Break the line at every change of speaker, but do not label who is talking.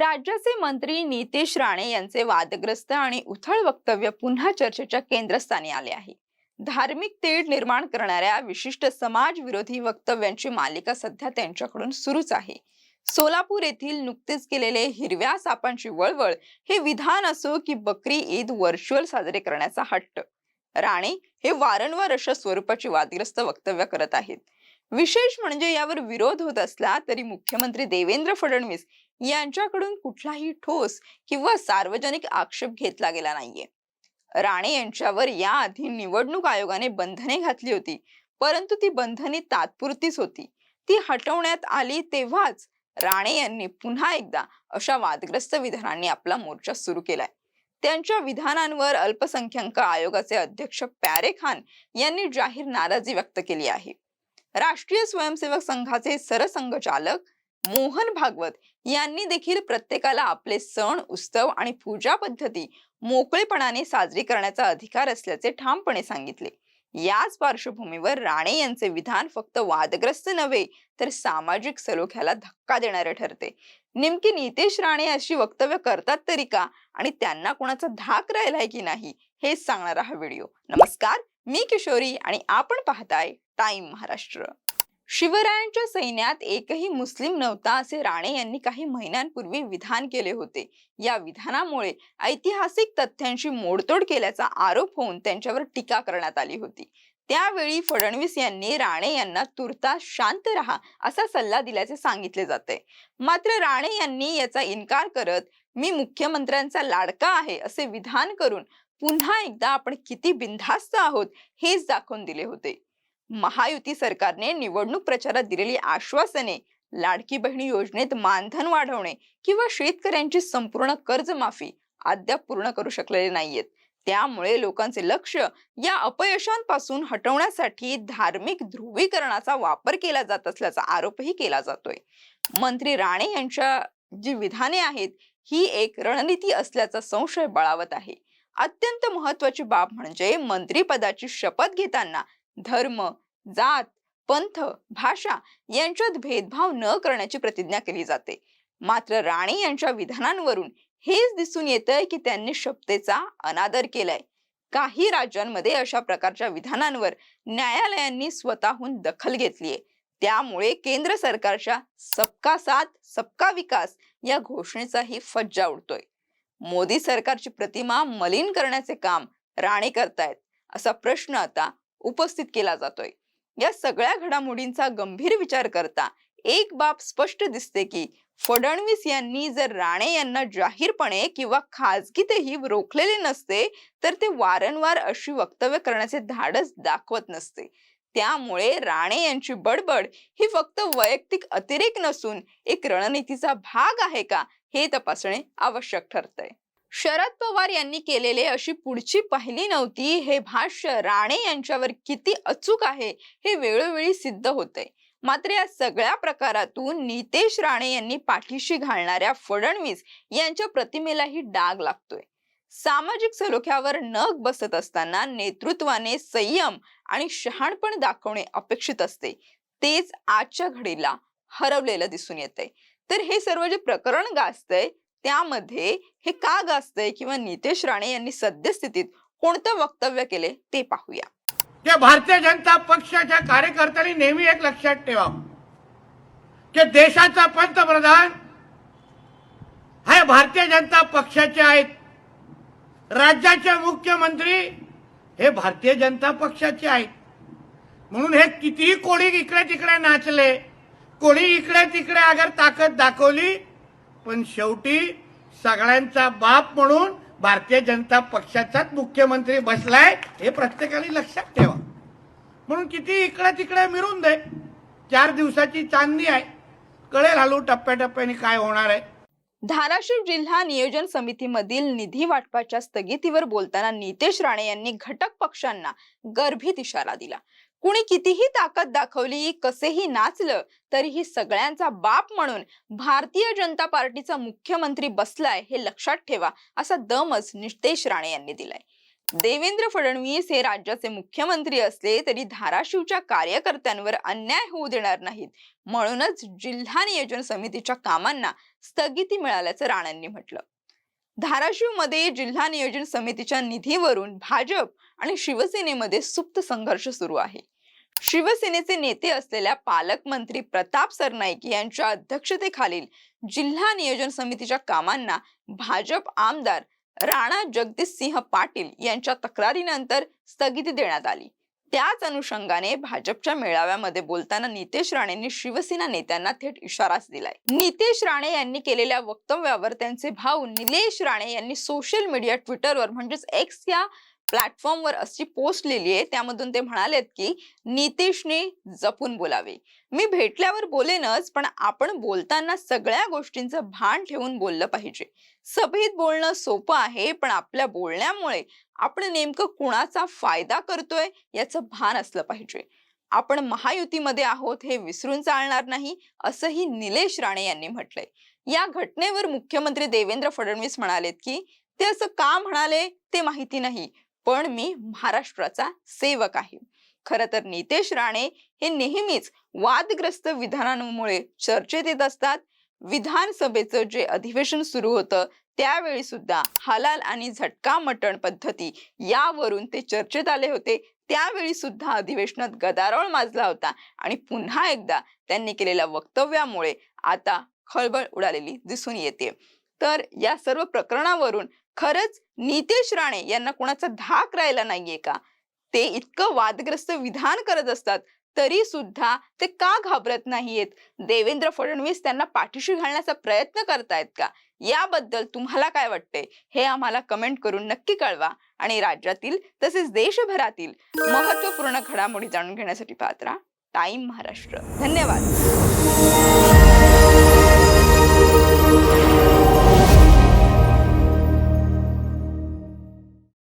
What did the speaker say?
राज्याचे मंत्री नितेश राणे यांचे वादग्रस्त आणि उथळ वक्तव्य पुन्हा चर्चेच्या केंद्रस्थानी आले आहे धार्मिक तेढ निर्माण करणाऱ्या विशिष्ट विरोधी वक्तव्यांची मालिका सध्या त्यांच्याकडून सुरूच आहे सोलापूर येथील नुकतेच केलेले हिरव्या सापांची वळवळ हे विधान असो की बकरी ईद व्हर्च्युअल साजरे करण्याचा हट्ट राणे हे वारंवार अशा स्वरूपाची वादग्रस्त वक्तव्य करत आहेत विशेष म्हणजे यावर विरोध होत असला तरी मुख्यमंत्री देवेंद्र फडणवीस यांच्याकडून कुठलाही ठोस किंवा सार्वजनिक आक्षेप घेतला गेला नाहीये राणे यांच्यावर याआधी निवडणूक आयोगाने बंधने घातली होती परंतु ती बंधने तात्पुरतीच होती ती हटवण्यात आली तेव्हाच राणे यांनी पुन्हा एकदा अशा वादग्रस्त विधानांनी आपला मोर्चा सुरू केलाय त्यांच्या विधानांवर अल्पसंख्याक आयोगाचे अध्यक्ष प्यारे खान यांनी जाहीर नाराजी व्यक्त केली आहे राष्ट्रीय स्वयंसेवक संघाचे सरसंघचालक मोहन भागवत यांनी देखील प्रत्येकाला आपले सण उत्सव आणि पूजा पद्धती मोकळेपणाने साजरी करण्याचा अधिकार असल्याचे ठामपणे सांगितले याच पार्श्वभूमीवर राणे यांचे विधान फक्त वादग्रस्त नव्हे तर सामाजिक सलोख्याला धक्का देणारे ठरते नेमकी नितेश राणे अशी वक्तव्य करतात तरी का आणि त्यांना कोणाचा धाक राहिलाय की नाही हेच सांगणारा हा व्हिडिओ नमस्कार मी किशोरी आणि आपण पाहताय टाइम महाराष्ट्र शिवरायांच्या सैन्यात एकही मुस्लिम नव्हता असे राणे यांनी काही महिन्यांपूर्वी विधान केले होते या विधानामुळे ऐतिहासिक तथ्यांशी मोडतोड केल्याचा आरोप होऊन त्यांच्यावर टीका करण्यात आली होती त्यावेळी फडणवीस यांनी राणे यांना तुर्तास शांत राहा असा सल्ला दिल्याचे सांगितले जाते मात्र राणे यांनी याचा इन्कार करत मी मुख्यमंत्र्यांचा लाडका आहे असे विधान करून पुन्हा एकदा आपण किती बिनधास्त आहोत हेच दाखवून दिले होते महायुती सरकारने निवडणूक प्रचारात दिलेली आश्वासने लाडकी बहिणी योजनेत मानधन वाढवणे किंवा शेतकऱ्यांची संपूर्ण कर्जमाफी अद्याप पूर्ण करू शकलेले नाहीयेत त्यामुळे लोकांचे लक्ष या अपयशांपासून हटवण्यासाठी धार्मिक ध्रुवीकरणाचा वापर केला जात असल्याचा आरोपही केला जातोय मंत्री राणे यांच्या जी विधाने आहेत ही एक रणनीती असल्याचा संशय बळावत आहे अत्यंत महत्वाची बाब म्हणजे मंत्रीपदाची शपथ घेताना धर्म जात पंथ भाषा यांच्यात भेदभाव न करण्याची प्रतिज्ञा केली जाते मात्र राणी यांच्या विधानांवरून हेच दिसून येतंय की त्यांनी शपथेचा अनादर केलाय काही राज्यांमध्ये अशा प्रकारच्या विधानांवर न्यायालयांनी स्वतःहून दखल घेतलीये त्यामुळे केंद्र सरकारच्या सबका साथ सबका विकास या घोषणेचाही फज्जा उडतोय मोदी सरकारची प्रतिमा मलिन करण्याचे काम राणे करतायत असा प्रश्न आता उपस्थित केला जातोय या सगळ्या घडामोडींचा गंभीर विचार करता एक बाब स्पष्ट दिसते की फडणवीस यांनी जर राणे यांना जाहीरपणे किंवा खाजगीतही रोखलेले नसते तर ते वारंवार अशी वक्तव्य करण्याचे धाडस दाखवत नसते त्यामुळे राणे यांची बडबड ही फक्त वैयक्तिक अतिरेक नसून एक रणनीतीचा भाग आहे का हे तपासणे आवश्यक ठरतंय शरद पवार यांनी केलेले अशी पुढची पहिली नव्हती हे भाष्य राणे यांच्यावर किती अचूक आहे हे वेळोवेळी सिद्ध होते मात्र या सगळ्या प्रकारातून नितेश राणे यांनी पाठीशी घालणाऱ्या फडणवीस यांच्या प्रतिमेलाही डाग लागतोय सामाजिक सलोख्यावर नग बसत असताना नेतृत्वाने संयम आणि शहाणपण दाखवणे अपेक्षित असते तेच आजच्या घडीला हरवलेलं दिसून येते तर हे सर्व जे प्रकरण गाजतंय त्यामध्ये हे का गाजतंय किंवा नितेश राणे यांनी सद्यस्थितीत कोणतं वक्तव्य केले ते पाहूया
भारतीय जनता पक्षाच्या कार्यकर्त्यांनी नेहमी एक लक्षात ठेवा की देशाचा पंतप्रधान हे भारतीय जनता पक्षाचे आहेत राज्याचे मुख्यमंत्री हे भारतीय जनता पक्षाचे आहेत म्हणून हे कितीही कोणी इकडे तिकडे नाचले कोणी इकडे तिकडे अगर ताकद दाखवली पण शेवटी सगळ्यांचा बाप म्हणून भारतीय जनता पक्षाचाच मुख्यमंत्री बसलाय हे प्रत्येकाने लक्षात ठेवा म्हणून किती इकडे तिकडे मिरून दे चार दिवसाची चांदणी आहे कळे कळेल हलू टप्प्याटप्प्याने काय होणार आहे
धाराशिव जिल्हा नियोजन समितीमधील निधी वाटपाच्या स्थगितीवर बोलताना नितेश राणे यांनी घटक पक्षांना गर्भित इशारा दिला कुणी कितीही ताकद दाखवली कसेही नाचलं तरीही सगळ्यांचा बाप म्हणून भारतीय जनता पार्टीचा मुख्यमंत्री बसलाय हे लक्षात ठेवा असा दमच नितेश राणे यांनी दिलाय देवेंद्र फडणवीस हे राज्याचे मुख्यमंत्री असले तरी धाराशिवच्या कार्यकर्त्यांवर अन्याय होऊ देणार नाहीत म्हणूनच जिल्हा नियोजन समितीच्या कामांना स्थगिती मिळाल्याचं राणांनी म्हटलं धाराशिव मध्ये जिल्हा नियोजन समितीच्या निधीवरून भाजप आणि शिवसेनेमध्ये सुप्त संघर्ष सुरू आहे शिवसेनेचे नेते असलेल्या पालकमंत्री प्रताप सरनाईक यांच्या अध्यक्षतेखालील जिल्हा नियोजन समितीच्या कामांना भाजप आमदार राणा जगदीश सिंह पाटील यांच्या तक्रारीनंतर स्थगिती देण्यात आली त्याच अनुषंगाने भाजपच्या मेळाव्यामध्ये बोलताना नितेश राणेंनी शिवसेना नेत्यांना थेट इशाराच दिलाय नितेश राणे यांनी केलेल्या वक्तव्यावर त्यांचे भाऊ निलेश राणे यांनी सोशल मीडिया ट्विटरवर म्हणजेच एक्स या प्लॅटफॉर्मवर अशी पोस्ट लिहिली आहे त्यामधून ते म्हणालेत की नितीशने जपून बोलावे मी भेटल्यावर बोलेनच पण आपण बोलताना सगळ्या गोष्टींचं भान ठेवून बोललं पाहिजे सभेत बोलणं सोपं आहे पण आपल्या बोलण्यामुळे आपण नेमकं कुणाचा फायदा करतोय याचं भान असलं पाहिजे आपण महायुतीमध्ये आहोत हे विसरून चालणार नाही असंही निलेश राणे यांनी म्हटलंय या घटनेवर मुख्यमंत्री देवेंद्र फडणवीस म्हणालेत की ते असं का म्हणाले ते माहिती नाही पण मी महाराष्ट्राचा सेवक आहे खर तर नितेश राणे हे नेहमीच वादग्रस्त विधानांमुळे चर्चेत येत असतात विधानसभेचं जे अधिवेशन सुरू होतं त्यावेळी सुद्धा हलाल आणि झटका मटण पद्धती यावरून ते चर्चेत आले होते त्यावेळी सुद्धा अधिवेशनात गदारोळ माजला होता आणि पुन्हा एकदा त्यांनी केलेल्या वक्तव्यामुळे आता खळबळ उडालेली दिसून येते तर या सर्व प्रकरणावरून खरंच नितेश राणे यांना कुणाचा धाक राहिला नाहीये का ते इतकं वादग्रस्त विधान करत असतात तरी सुद्धा ते का घाबरत नाहीयेत देवेंद्र फडणवीस त्यांना पाठीशी घालण्याचा प्रयत्न करतायत का याबद्दल तुम्हाला काय वाटतंय हे आम्हाला कमेंट करून नक्की कळवा आणि राज्यातील तसेच देशभरातील महत्वपूर्ण घडामोडी जाणून घेण्यासाठी पात्रा टाइम महाराष्ट्र धन्यवाद